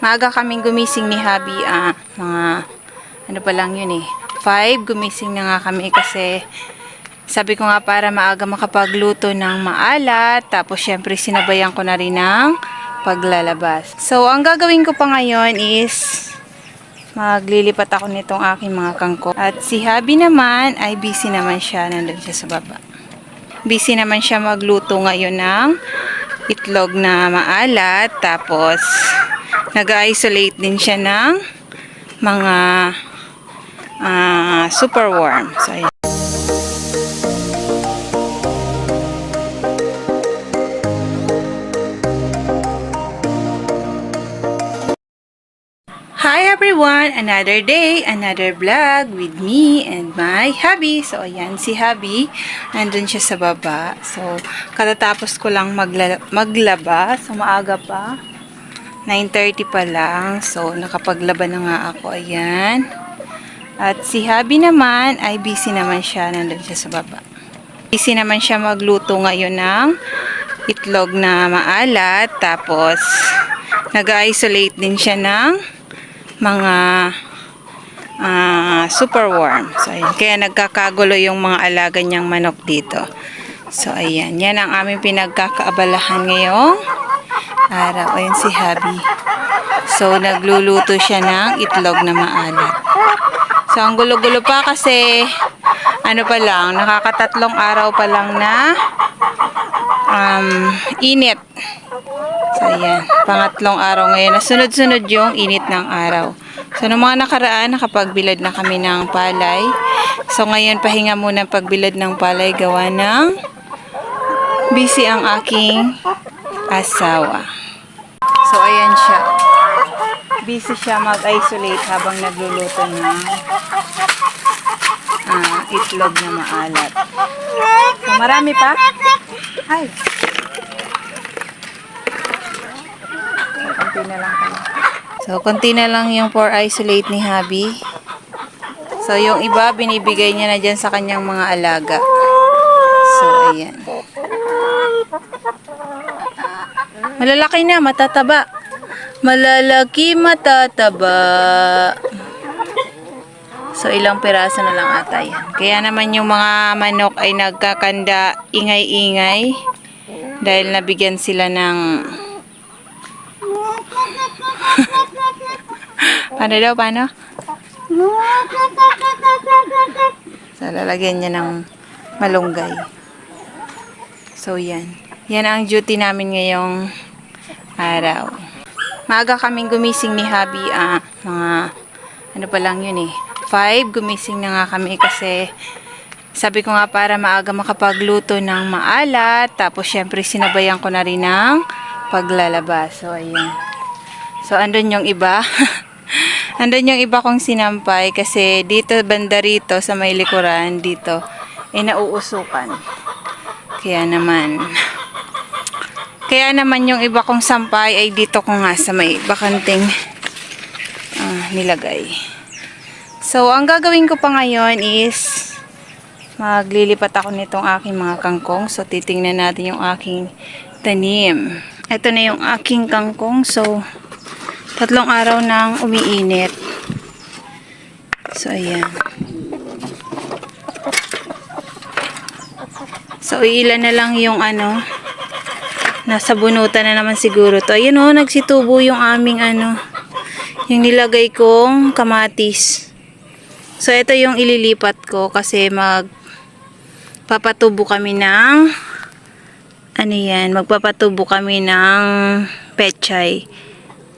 Maaga kaming gumising ni Habi, ah, mga, ano pa lang yun eh, 5, gumising na nga kami kasi sabi ko nga para maaga makapagluto ng maalat, tapos syempre sinabayan ko na rin ng paglalabas. So, ang gagawin ko pa ngayon is maglilipat ako nitong aking mga kangkong. At si Habi naman ay busy naman siya, nandun siya sa baba. Busy naman siya magluto ngayon ng itlog na maalat, tapos nag-isolate din siya ng mga ah, super warm. So, ayan. Hi everyone! Another day, another vlog with me and my hubby. So, ayan, si hubby, nandun siya sa baba. So, katatapos ko lang magla- maglaba. So, maaga pa. 9.30 pa lang. So, nakapaglaba na nga ako. Ayan. At si hubby naman, ay busy naman siya. Nandun siya sa baba. Busy naman siya magluto ngayon ng itlog na maalat. Tapos, nag-isolate din siya ng mga ah, super warm. So, ayan. Kaya nagkakagulo yung mga alaga niyang manok dito. So, ayan. Yan ang aming pinagkakaabalahan ngayong araw. Ayan si Habi. So, nagluluto siya ng itlog na maalat. So, ang gulo-gulo pa kasi ano pa lang, nakakatatlong araw pa lang na um, init. So, ayan. Pangatlong araw ngayon. Nasunod-sunod yung init ng araw. So, noong mga nakaraan, nakapagbilad na kami ng palay. So, ngayon, pahinga muna pagbilad ng palay. Gawa ng busy ang aking asawa. So, ayan siya. Busy siya mag-isolate habang nagluluto ng ah, itlog na maalat. So, marami pa. Ay. So, konti na lang pala. So, konti na lang yung for isolate ni Habi. So, yung iba, binibigay niya na dyan sa kanyang mga alaga. So, ayan. Malalaki na, matataba. Malalaki, matataba. So, ilang piraso na lang ata yan. Kaya naman yung mga manok ay nagkakanda ingay-ingay dahil nabigyan sila ng paano daw, paano? So, lalagyan niya ng malunggay. So, yan. Yan ang duty namin ngayong araw. Maaga kaming gumising ni Habi, ah, mga, ano pa lang yun eh, 5, gumising na nga kami kasi sabi ko nga para maaga makapagluto ng maalat, tapos syempre sinabayan ko na rin ng paglalabas. So, ayan. So, andun yung iba. andun yung iba kong sinampay kasi dito, banda rito, sa may likuran, dito, eh, nauusukan. Kaya naman, kaya naman yung iba kong sampay ay dito ko nga sa may bakanting ah, nilagay. So, ang gagawin ko pa ngayon is maglilipat ako nitong aking mga kangkong. So, titingnan natin yung aking tanim. Ito na yung aking kangkong. So, tatlong araw nang umiinit. So, ayan. So, ilan na lang yung ano, nasa bunutan na naman siguro to. Ayun o, nagsitubo yung aming ano, yung nilagay kong kamatis. So, ito yung ililipat ko kasi mag papatubo kami ng ano yan, magpapatubo kami ng pechay.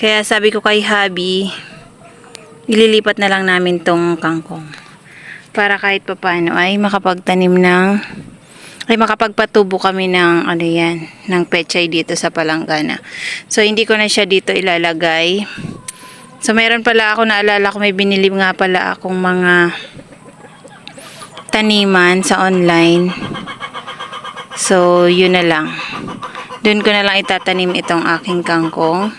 Kaya sabi ko kay Habi, ililipat na lang namin tong kangkong. Para kahit papano ay makapagtanim ng ay makapagpatubo kami ng ano yan, ng pechay dito sa palanggana. So, hindi ko na siya dito ilalagay. So, meron pala ako naalala ko may binili nga pala akong mga taniman sa online. So, yun na lang. Doon ko na lang itatanim itong aking kangkong.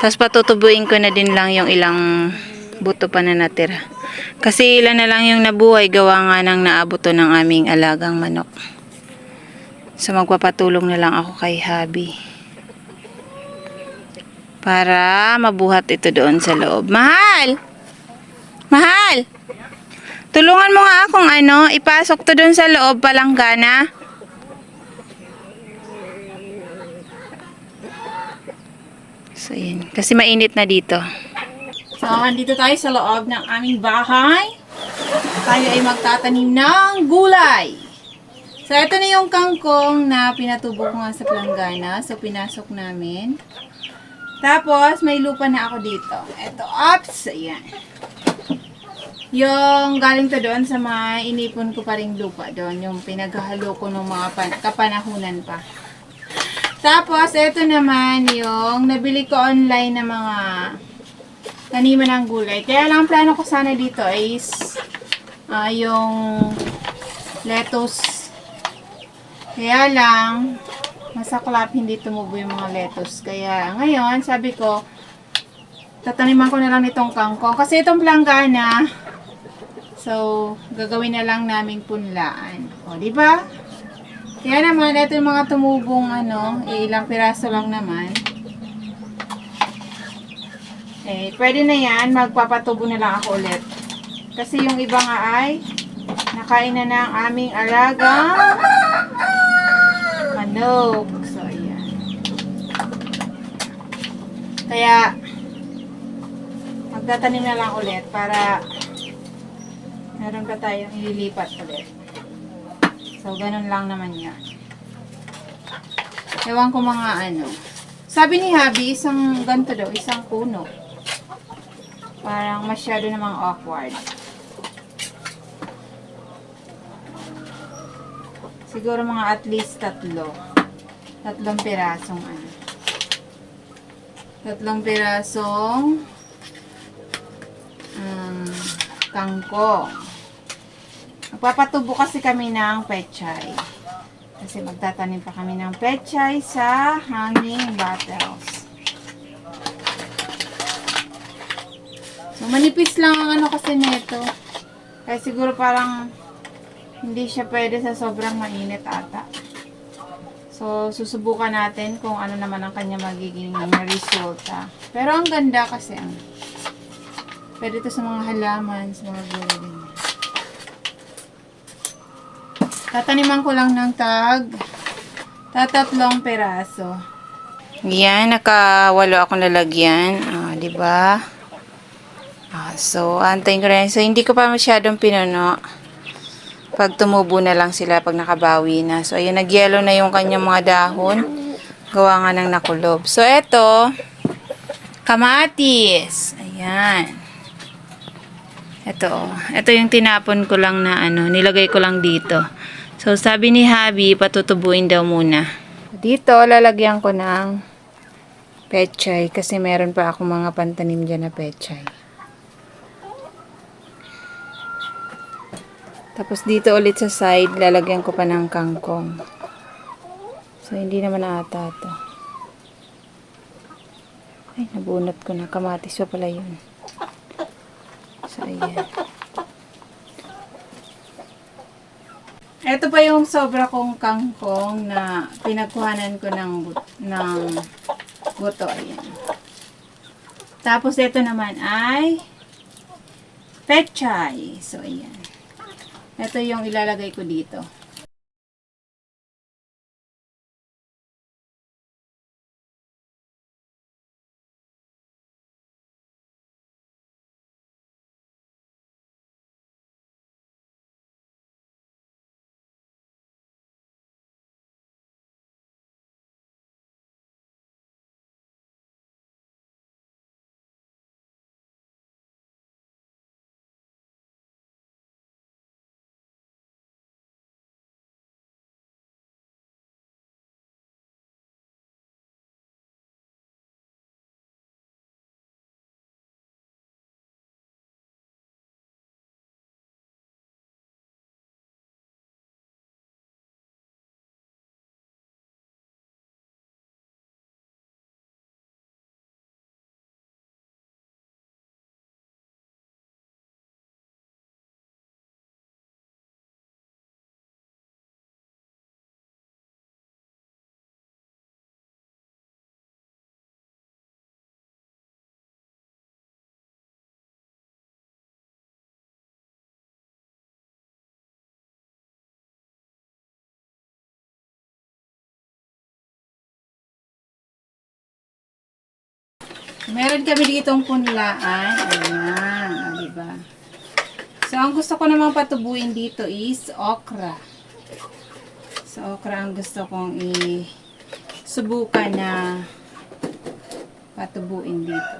Tapos patutubuin ko na din lang yung ilang buto pa na natira. Kasi ilan na lang yung nabuhay gawa nga ng naabuto ng aming alagang manok. So magpapatulong na lang ako kay Habi. Para mabuhat ito doon sa loob. Mahal! Mahal! Tulungan mo nga akong ano, ipasok to doon sa loob palanggana. So, yun. Kasi mainit na dito. So, andito tayo sa loob ng aming bahay. Tayo ay magtatanim ng gulay. So, ito na yung kangkong na pinatubo ko nga sa planggana. So, pinasok namin. Tapos, may lupa na ako dito. Ito, ops, ayan. Yung galing to doon sa mga inipon ko pa rin lupa doon. Yung pinaghahalo ko ng mga pan- kapanahunan pa. Tapos, ito naman yung nabili ko online na mga taniman ng gulay. Kaya lang ang plano ko sana dito is ah, yung lettuce. Kaya lang, masaklap hindi tumubo yung mga lettuce. Kaya ngayon, sabi ko, tataniman ko na lang itong kangkong. Kasi itong planggana, so, gagawin na lang namin punlaan. O, di ba? Kaya naman, ito yung mga tumubong ano, ilang piraso lang naman. Eh, pwede na yan, magpapatubo na lang ako ulit. Kasi yung iba nga ay, nakain na ng aming alagang manok. So, ayan. Kaya, magtatanim na lang ulit para meron ka tayong ililipat ulit. So, ganun lang naman yan. Ewan ko mga ano. Sabi ni Habi, isang ganito daw, isang puno. Parang masyado namang awkward. Siguro mga at least tatlo. Tatlong pirasong ano. Tatlong pirasong um, kangkong. Magpapatubo kasi kami ng pechay. Kasi magtatanim pa kami ng pechay sa hanging battles. So, manipis lang ang ano kasi nito. Kaya siguro parang hindi siya pwede sa sobrang mainit ata. So, susubukan natin kung ano naman ang kanya magiging resulta. Pero ang ganda kasi ang pwede to sa mga halaman, sa mga gulay. Tataniman ko lang ng tag tatatlong peraso. Yan, nakawalo akong lalagyan. Ah, di ba? Ah, so, antayin ko rin. So, hindi ko pa masyadong pinuno. Pag tumubo na lang sila, pag nakabawi na. So, ayun, nagyelo na yung kanyang mga dahon. Gawa nga ng nakulob. So, eto, kamatis. Ayan. Ito, oh. ito yung tinapon ko lang na ano, nilagay ko lang dito. So, sabi ni Habi, patutubuin daw muna. Dito, lalagyan ko ng pechay kasi meron pa ako mga pantanim dyan na pechay. Tapos dito ulit sa side, lalagyan ko pa ng kangkong. So, hindi naman ata to. Ay, nabunot ko na. Kamatis pa pala yun. So, ayan. Ito pa yung sobra kong kangkong na pinagkuhanan ko ng, ng buto. Ayan. Tapos ito naman ay pechay. So, ayan. Ito yung ilalagay ko dito. Meron kami ditong punlaan. Ayan, o, diba? So, ang gusto ko namang patubuin dito is okra. So, okra ang gusto kong i-subukan na patubuin dito.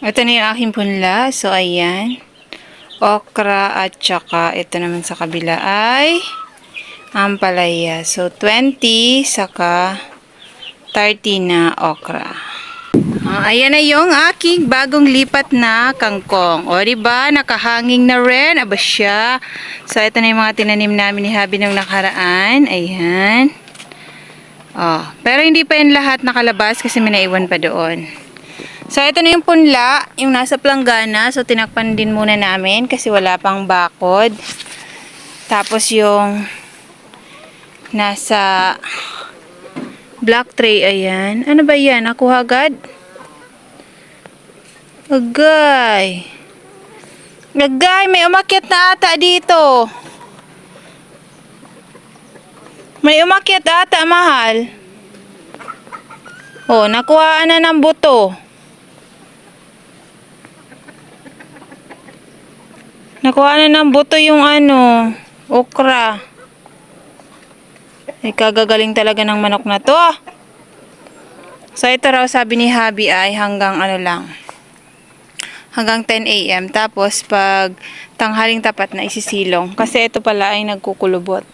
Ito na yung aking punla. So, ayan. Okra at saka ito naman sa kabila ay ampalaya. So, 20 saka 30 na okra. Ah, ayan na yung aking bagong lipat na kangkong. O, diba? Nakahanging na rin. Aba siya. So, ito na yung mga tinanim namin ni Habi nung nakaraan. Ayan. Oh, pero hindi pa yan lahat nakalabas kasi may naiwan pa doon. So, ito na yung punla, yung nasa planggana. So, tinakpan din muna namin kasi wala pang bakod. Tapos yung nasa black tray, ayan. Ano ba yan? Nakuha agad? Agay. Agay, may umakyat na ata dito. May umakyat ata, mahal. Oh, nakuha na ng buto. Nakuha na ng buto yung ano, okra. Ay, kagagaling talaga ng manok na to. ah. So, ito raw sabi ni Habi ay hanggang ano lang. Hanggang 10 a.m. Tapos, pag tanghaling tapat na isisilong. Kasi ito pala ay nagkukulubot.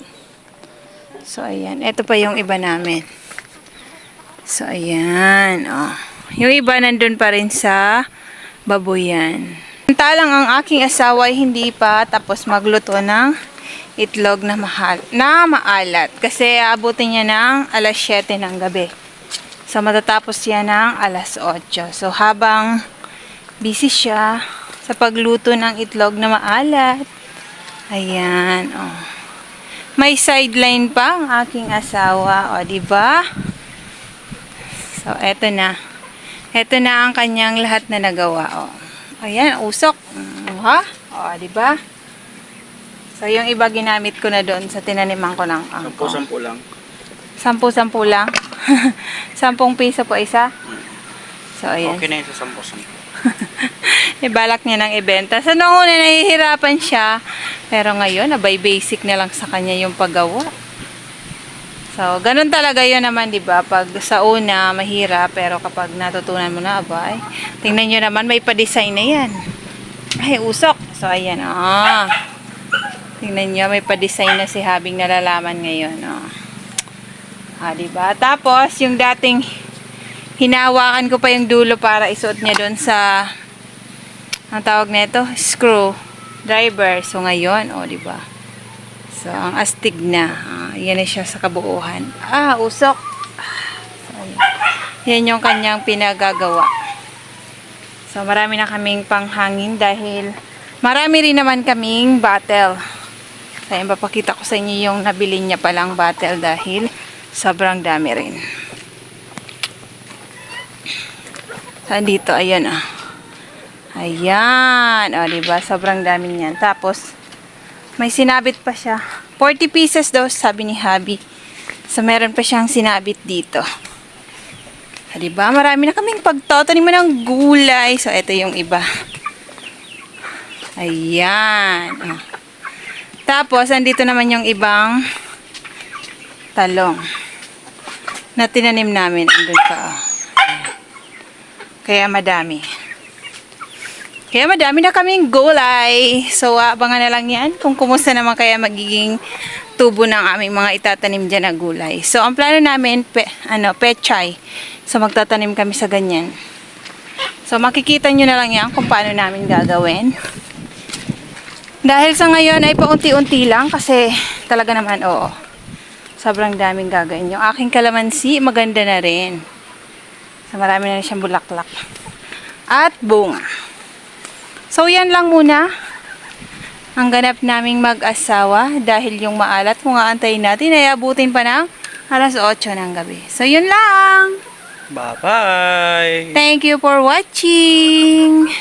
So, ayan. Ito pa yung iba namin. So, ayan. Oh. Yung iba nandun pa rin sa babuyan. Samantalang ang aking asawa ay hindi pa tapos magluto ng itlog na mahal, na maalat. Kasi abutin niya ng alas 7 ng gabi. So, matatapos yan ng alas 8. So, habang busy siya sa pagluto ng itlog na maalat, ayan, oh. May sideline pa ang aking asawa, o, di ba? So, eto na. Eto na ang kanyang lahat na nagawa, o. Ayan, usok. Mm, ha? O, di ba? So, yung iba ginamit ko na doon sa tinaniman ko ng angkong. Sampu-sampu lang. Sampu-sampu lang. Sampung piso po isa. So, ayan. Okay na yun sa sampu-sampu. Ibalak niya ng ibenta. Sa noong una nahihirapan siya, pero ngayon, abay basic na lang sa kanya yung paggawa. So, ganun talaga yun naman, di ba? Pag sa una, mahirap, pero kapag natutunan mo na, abay, tingnan nyo naman, may pa-design na yan. Ay, usok. So, ayan, ah. Tingnan nyo, may pa-design na si Habing nalalaman ngayon, ah. Ah, di ba? Tapos, yung dating hinawakan ko pa yung dulo para isuot niya doon sa ang tawag nito, screw driver. So ngayon, oh, di ba? So ang astig na. Ah, yan na siya sa kabuuhan. Ah, usok. So, yan yung kanyang pinagagawa. So marami na kaming panghangin dahil marami rin naman kaming battle. Kaya papakita ko sa inyo yung nabili niya palang battle dahil sobrang dami rin. So, dito, ayan ah. Ayan. O, diba? Sobrang dami niyan. Tapos, may sinabit pa siya. 40 pieces daw, sabi ni Habi. So, meron pa siyang sinabit dito. O, diba? Marami na kaming pagtatanim mo ng gulay. So, ito yung iba. Ayan. O. Tapos, andito naman yung ibang talong na tinanim namin. Andun pa. oh. Kaya madami. Kaya madami na kaming gulay. So, abangan na lang yan kung kumusta naman kaya magiging tubo ng aming mga itatanim dyan na gulay. So, ang plano namin, pe, ano, pechay. So, magtatanim kami sa ganyan. So, makikita nyo na lang yan kung paano namin gagawin. Dahil sa ngayon ay paunti-unti lang kasi talaga naman, oo. Sobrang daming gagawin. Yung aking kalamansi, maganda na rin. So, marami na siyang bulaklak. At bunga. So, yan lang muna. Ang ganap naming mag-asawa dahil yung maalat kung aantayin natin ay abutin pa ng alas 8 ng gabi. So, yun lang. Bye-bye! Thank you for watching.